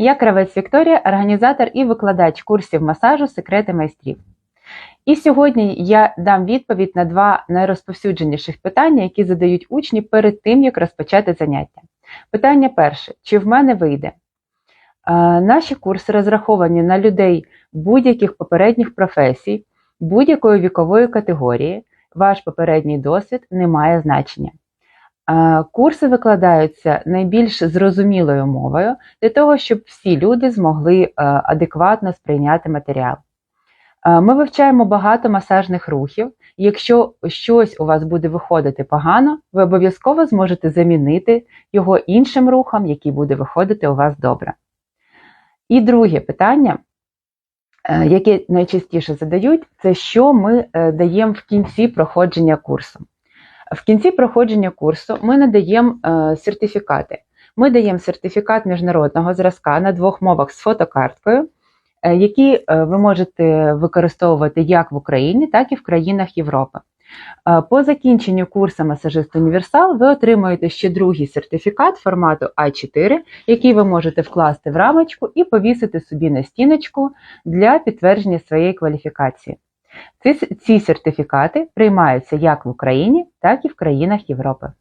Я кравець Вікторія, організатор і викладач курсів масажу Секрети майстрів. І сьогодні я дам відповідь на два найрозповсюдженіших питання, які задають учні перед тим, як розпочати заняття. Питання перше: чи в мене вийде? Наші курси розраховані на людей будь-яких попередніх професій, будь-якої вікової категорії. Ваш попередній досвід не має значення. Курси викладаються найбільш зрозумілою мовою для того, щоб всі люди змогли е, адекватно сприйняти матеріал. Ми вивчаємо багато масажних рухів. Якщо щось у вас буде виходити погано, ви обов'язково зможете замінити його іншим рухом, який буде виходити у вас добре. І друге питання, е, яке найчастіше задають, це що ми е, даємо в кінці проходження курсу. В кінці проходження курсу ми надаємо е, сертифікати. Ми даємо сертифікат міжнародного зразка на двох мовах з фотокарткою, е, які е, ви можете використовувати як в Україні, так і в країнах Європи. По закінченню курсу масажист універсал ви отримуєте ще другий сертифікат формату А4, який ви можете вкласти в рамочку і повісити собі на стіночку для підтвердження своєї кваліфікації. Ці, ці сертифікати приймаються як в Україні, так і в країнах Європи.